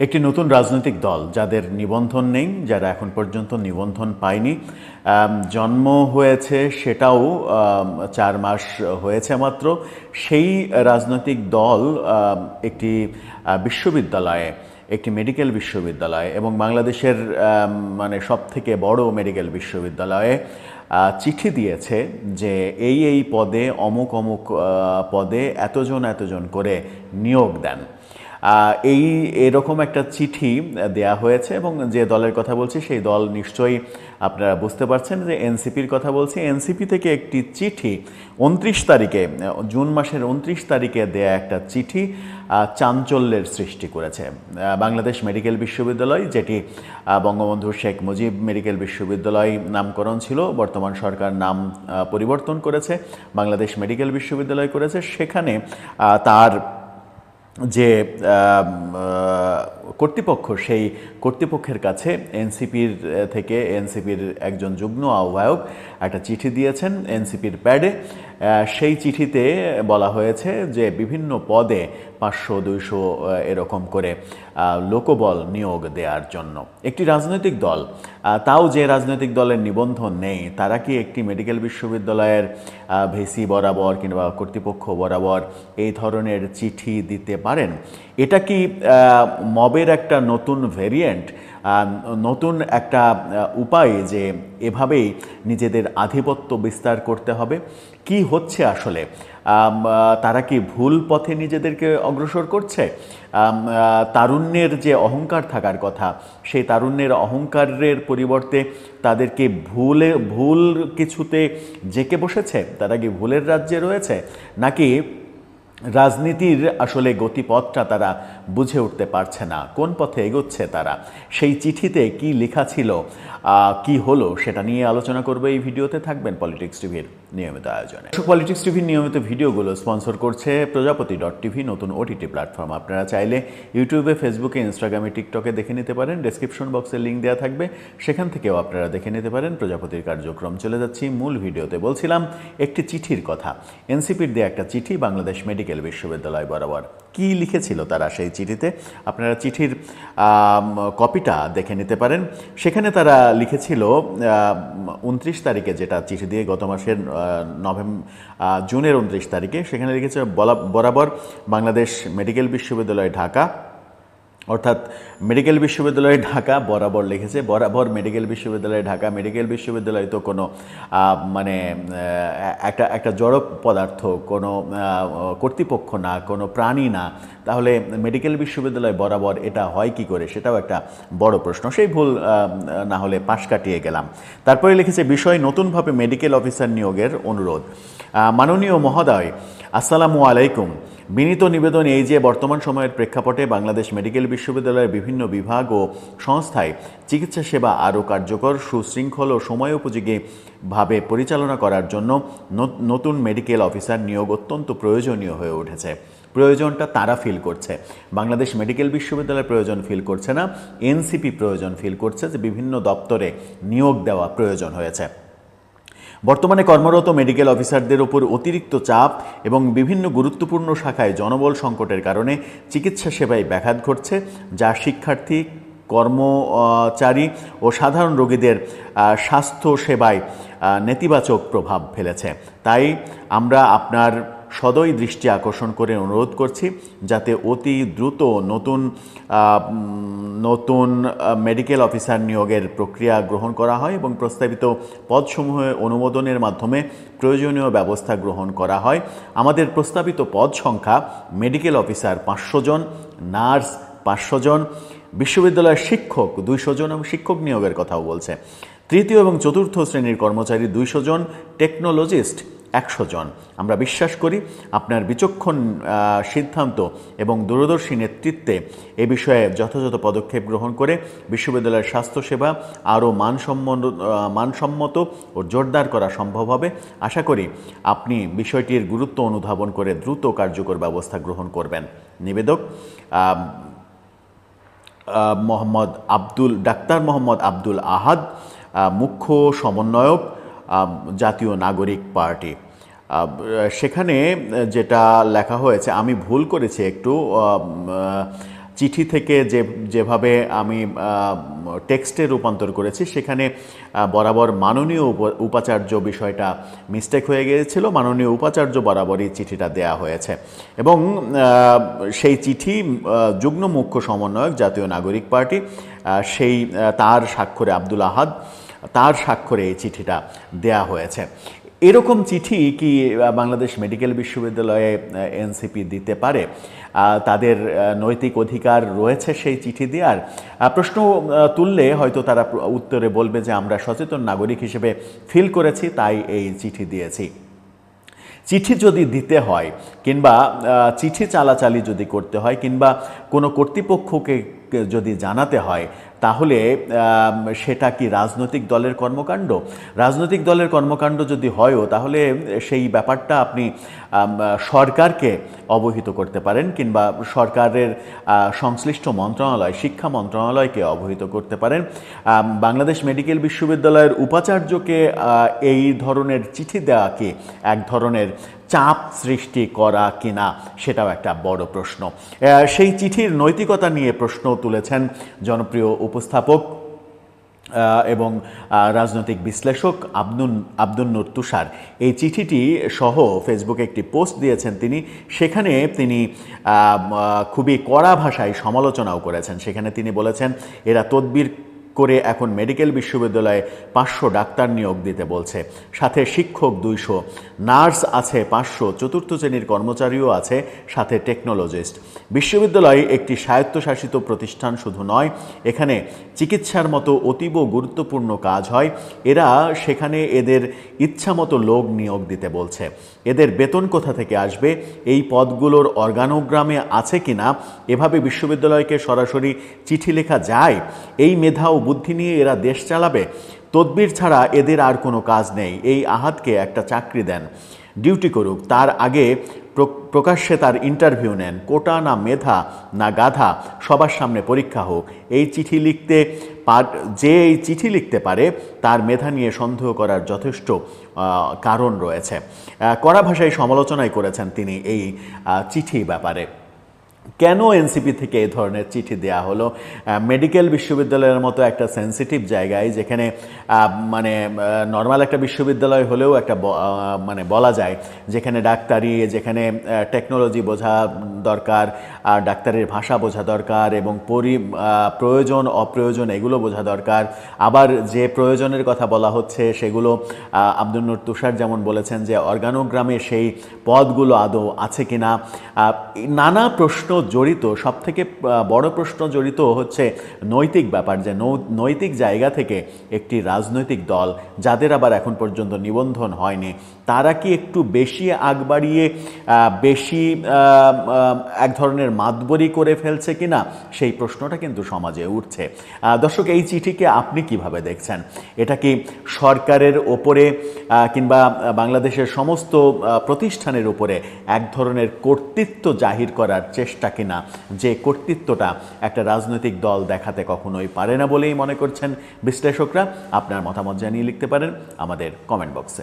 একটি নতুন রাজনৈতিক দল যাদের নিবন্ধন নেই, যারা এখন পর্যন্ত নিবন্ধন পায়নি। জন্ম হয়েছে সেটাও চার মাস হয়েছে মাত্র। সেই রাজনৈতিক দল একটি বিশ্ববিদ্যালয়ে, একটি মেডিকেল বিশ্ববিদ্যালয় এবং বাংলাদেশের মানে সব থেকে বড় মেডিকেল বিশ্ববিদ্যালয়ে চিঠি দিয়েছে যে এই এই পদে অমুক অমুক পদে এতজন এতজন করে নিয়োগ দেন। এই এরকম একটা চিঠি দেয়া হয়েছে এবং যে দলের কথা বলছি, সেই দল নিশ্চয়ই আপনারা বুঝতে পারছেন যে এনসিপির কথা বলছি। এনসিপি থেকে একটি চিঠি উনত্রিশ তারিখে, জুন মাসের উনত্রিশ তারিখে দেয়া একটা চিঠি চাঞ্চল্যের সৃষ্টি করেছে। বাংলাদেশ মেডিকেল বিশ্ববিদ্যালয়, যেটি বঙ্গবন্ধু শেখ মুজিব মেডিকেল বিশ্ববিদ্যালয় নামকরণ ছিল, বর্তমান সরকার নাম পরিবর্তন করেছে, বাংলাদেশ মেডিকেল বিশ্ববিদ্যালয় করেছে। সেখানে তার যে কর্তৃপক্ষ সেই কর্তৃপক্ষের কাছে এনসিপির থেকে এনসিপির একজন যুগ্ম আহ্বায়ক একটা চিঠি দিয়েছেন এনসিপির প্যাডে। সেই চিঠিতে বলা হয়েছে যে বিভিন্ন পদে পাঁচশো, দুইশো এরকম করে লোকবল নিয়োগ দেওয়ার জন্য। একটি রাজনৈতিক দল তাও যে রাজনৈতিক দলের নিবন্ধন নেই, তারা কি একটি মেডিকেল বিশ্ববিদ্যালয়ের ভিসি বরাবর কিংবা কর্তৃপক্ষ বরাবর এই ধরনের চিঠি দিতে পারেন? এটা কি মবের একটা নতুন ভেরিয়েন্ট নতুন একটা উপায় যে এভাবেই নিজেদের আধিপত্য বিস্তার করতে হবে। কি হচ্ছে আসলে? তারা কি ভুল পথে নিজেদেরকে অগ্রসর করছে? তারুণ্যের যে অহংকার থাকার কথা, সেই তারুণ্যের অহংকারের পরিবর্তে তাদেরকে ভুলে, ভুল কিছুতে জেকে বসেছে? তারা কি ভুলের রাজ্যে রয়েছে? নাকি রাজনীতির আসলে গতিপথটা তারা বুঝে উঠতে পারছে না। কোন পথে এগোচ্ছে তারা? সেই চিঠিতে কি লেখা ছিল কি হলো সেটা নিয়ে আলোচনা করবে এই ভিডিওতে। থাকবেন পলিটিক্স টিভির নিয়মিত আয়োজনে। পলিটিক্স টিভির নিয়মিত ভিডিওগুলো স্পন্সর করছে প্রজাপতি ডট টিভি, নতুন ওটিটি প্ল্যাটফর্ম। আপনারা চাইলে ইউটিউবে ফেসবুকে ইনস্টাগ্রামে টিকটকে দেখে নিতে পারেন। ডেসক্রিপশন বক্সে লিঙ্ক দেওয়া থাকবে। সেখান থেকেও আপনারা দেখে নিতে পারেন প্রজাপতির কার্যক্রম। চলে যাচ্ছি মূল ভিডিওতে। বলছিলাম, একটি চিঠির কথা। এনসিপির দেওয়া একটা চিঠি বাংলাদেশ মেডিকেল বিশ্ববিদ্যালয় বরাবর। কি লিখেছিল তারা সেই চিঠিতে? আপনারা চিঠির কপিটা দেখে নিতে পারেন। সেখানে তারা লিখেছিল উনত্রিশ তারিখে যেটা চিঠি দিয়ে গত মাসের নভেম্বর জুনের উনত্রিশ তারিখে, সেখানে লিখেছে বরাবর বাংলাদেশ মেডিকেল বিশ্ববিদ্যালয়, ঢাকা। অর্থাৎ মেডিকেল বিশ্ববিদ্যালয় ঢাকা বরাবর লিখেছে, বরাবর মেডিকেল বিশ্ববিদ্যালয় ঢাকা, মেডিকেল বিশ্ববিদ্যালয় তো কোনো মানে একটা একটা জড় পদার্থ, কোনো কর্তৃপক্ষ না, কোনো প্রাণী না, তাহলে মেডিকেল বিশ্ববিদ্যালয় বরাবর এটা হয় কি করে? সেটাও একটা বড় প্রশ্ন। সেই ভুল না হলে পাশ কাটিয়ে গেলাম। তারপরে লিখেছে, বিষয় নতুনভাবে মেডিকেল অফিসার নিয়োগের অনুরোধ। মাননীয় মহোদয়, আসসালামু আলাইকুম। বিনীত নিবেদন এই যে বর্তমান সময়ের প্রেক্ষাপটে বাংলাদেশ মেডিকেল বিশ্ববিদ্যালয়ের বিভিন্ন বিভাগ ও সংস্থায় চিকিৎসা সেবা আরও কার্যকর, সুশৃঙ্খল ও সময়োপযোগীভাবে পরিচালনা করার জন্য নতুন মেডিকেল অফিসার নিয়োগ অত্যন্ত প্রয়োজনীয় হয়ে উঠেছে। প্রয়োজনটা তারা ফিল করছে। বাংলাদেশ মেডিকেল বিশ্ববিদ্যালয়ের প্রয়োজন ফিল করছে না, এনসিপি প্রয়োজন ফিল করছে যে বিভিন্ন দপ্তরে নিয়োগ দেওয়া প্রয়োজন হয়েছে। বর্তমানে কর্মরত মেডিকেল অফিসারদের উপর অতিরিক্ত চাপ এবং বিভিন্ন গুরুত্বপূর্ণ শাখায় জনবল সংকটের কারণে চিকিৎসা সেবায় ব্যাঘাত ঘটছে, যা শিক্ষার্থী, কর্মচারী ও সাধারণ রোগীদের স্বাস্থ্য সেবায় নেতিবাচক প্রভাব ফেলেছে। তাই আমরা আপনার সদয় দৃষ্টি আকর্ষণ করে অনুরোধ করছি যাতে অতি দ্রুত নতুন নতুন মেডিকেল অফিসার নিয়োগের প্রক্রিয়া গ্রহণ করা হয় এবং প্রস্তাবিত পদসমূহে অনুমোদনের মাধ্যমে প্রয়োজনীয় ব্যবস্থা গ্রহণ করা হয়। আমাদের প্রস্তাবিত পদ সংখ্যা মেডিকেল অফিসার পাঁচশো জন নার্স পাঁচশো জন, বিশ্ববিদ্যালয়ের শিক্ষক দুইশো জন এবং শিক্ষক নিয়োগের কথাও বলছে। তৃতীয় এবং চতুর্থ শ্রেণির কর্মচারী দুইশো জন টেকনোলজিস্ট একশো জন। আমরা বিশ্বাস করি আপনার বিচক্ষণ সিদ্ধান্ত এবং দূরদর্শী নেতৃত্বে এ বিষয়ে যথাযথ পদক্ষেপ গ্রহণ করে বিশ্ববিদ্যালয়ের স্বাস্থ্যসেবা আরও মানসম্মত আহ, মানসম্মত ও জোরদার করা সম্ভব হবে। আশা করি আপনি বিষয়টির গুরুত্ব অনুধাবন করে দ্রুত কার্যকর ব্যবস্থা গ্রহণ করবেন। নিবেদক মোহাম্মদ আব্দুল ডাক্তার মোহাম্মদ আব্দুল আহাদ মুখ্য সমন্বয়ক জাতীয় নাগরিক পার্টি। সেখানে যেটা লেখা হয়েছে, আমি ভুল করেছি একটু চিঠি থেকে যে, যেভাবে আমি টেক্সটে রূপান্তর করেছি, সেখানে বরাবর মাননীয় উপাচার্য বিষয়টা মিস্টেক হয়ে গিয়েছিল, মাননীয় উপাচার্য বরাবরই চিঠিটা দেয়া হয়েছে। এবং সেই চিঠি যুগ্ম মুখ্য সমন্বয়ক জাতীয় নাগরিক পার্টি সেই তার স্বাক্ষরে আব্দুল আহাদ, তার স্বাক্ষরে এই চিঠিটা দেয়া হয়েছে। এরকম চিঠি কি বাংলাদেশ মেডিকেল বিশ্ববিদ্যালয়ে এনসিপি দিতে পারে? তাদের নৈতিক অধিকার রয়েছে সেই চিঠি দেওয়ার। প্রশ্ন তুললে হয়তো তারা উত্তরে বলবে যে আমরা সচেতন নাগরিক হিসেবে ফিল করেছি, তাই এই চিঠি দিয়েছি। চিঠি যদি দিতে হয়, কিংবা চিঠি চালাচালি যদি করতে হয়, কিংবা কোনো কর্তৃপক্ষকে যদি জানাতে হয় তাহলে সেটা কি রাজনৈতিক দলের কর্মকাণ্ড? রাজনৈতিক দলের কর্মকাণ্ড যদি হয়ও, তাহলে সেই ব্যাপারটা আপনি সরকারকে অবহিত করতে পারেন কিংবা সরকারের সংশ্লিষ্ট মন্ত্রণালয়, শিক্ষা মন্ত্রণালয়কে অবহিত করতে পারেন। বাংলাদেশ মেডিকেল বিশ্ববিদ্যালয়ের উপাচার্যকে এই ধরনের চিঠি দেওয়াকে এক ধরনের চাপ সৃষ্টি করা কিনা সেটাও একটা বড় প্রশ্ন। সেই চিঠির নৈতিকতা নিয়ে প্রশ্ন তুলেছেন জনপ্রিয় উপস্থাপক এবং রাজনৈতিক বিশ্লেষক আব্দুল আব্দুল নূর তুষার। এই চিঠিটি সহ ফেসবুকে একটি পোস্ট দিয়েছেন তিনি। সেখানে তিনি খুবই কড়া ভাষায় সমালোচনাও করেছেন। সেখানে তিনি বলেছেন, এরা তদবির করে এখন মেডিকেল বিশ্ববিদ্যালয়ে পাঁচশো ডাক্তার নিয়োগ দিতে বলছে। সাথে শিক্ষক দুইশো, নার্স আছে পাঁচশো, চতুর্থ শ্রেণির কর্মচারীও আছে, সাথে টেকনোলজিস্ট। বিশ্ববিদ্যালয় একটি স্বায়ত্তশাসিত প্রতিষ্ঠান শুধু নয়, এখানে চিকিৎসার মতো অতীব গুরুত্বপূর্ণ কাজ হয়। এরা সেখানে এদের ইচ্ছামতো লোক নিয়োগ দিতে বলছে। এদের বেতন কোথা থেকে আসবে, এই পদগুলোর অর্গানোগ্রামে আছে কিনা, এভাবে বিশ্ববিদ্যালয়কে সরাসরি চিঠি লেখা যায়, এই মেধা ও বুদ্ধি নিয়ে এরা দেশ চালাবে, তদবির ছাড়া এদের আর কোনো কাজ নেই। এই আহাতকে একটা চাকরি দেন, ডিউটি করুক। তার আগে প্র- প্রকাশ্যে তার ইন্টারভিউ নেন। কোটা না মেধা না গাধা, সবার সামনে পরীক্ষা হোক। এই চিঠি লিখতে পার, যে এই চিঠি লিখতে পারে, তার মেধা নিয়ে সন্দেহ করার যথেষ্ট কারণ রয়েছে। কড়া ভাষায় সমালোচনাই করেছেন তিনি এই চিঠি ব্যাপারে। কেন এনসিপি থেকে এই ধরনের চিঠি দেয়া হলো? মেডিকেল বিশ্ববিদ্যালয়ের মতো একটা সেন্সিটিভ জায়গায় যেখানে মানে নর্মাল একটা বিশ্ববিদ্যালয় হলেও একটা মানে বলা যায়, যেখানে ডাক্তারি, যেখানে টেকনোলজি বোঝা দরকার ডাক্তারের ভাষা বোঝা দরকার এবং পরি প্রয়োজন অপ্রয়োজন এগুলো বোঝা দরকার। আবার যে প্রয়োজনের কথা বলা হচ্ছে সেগুলো আব্দুল নূর তুষার যেমন বলেছেন যে অর্গানোগ্রামে সেই পদগুলো আদৌ আছে আহ, এই নানা প্রশ্ন জড়িত সব থেকে বড় প্রশ্ন জড়িত হচ্ছে নৈতিক ব্যাপার যে নৌ- নৈতিক জায়গা থেকে একটি রাজনৈতিক দল যাদের আবার এখন পর্যন্ত নিবন্ধন হয়নি তারা কি একটু বেশি আগ বাড়িয়ে বেশি এক ধরনের মাতবরি করে ফেলছে কিনা সেই প্রশ্নটা কিন্তু সমাজে উঠছে। দর্শক, এই চিঠিকে আপনি কীভাবে দেখছেন? এটা কি সরকারের ওপরে কিংবা বাংলাদেশের সমস্ত প্রতিষ্ঠানের উপরে এক ধরনের কর্তৃত্ব জাহির করার চেষ্টা কিনা? যে কর্তৃত্বটা একটা রাজনৈতিক দল দেখাতে কখনোই পারে না বলেই মনে করছেন বিশ্লেষকরা। আপনার মতামত জানিয়ে লিখতে পারেন আমাদের কমেন্ট বক্সে।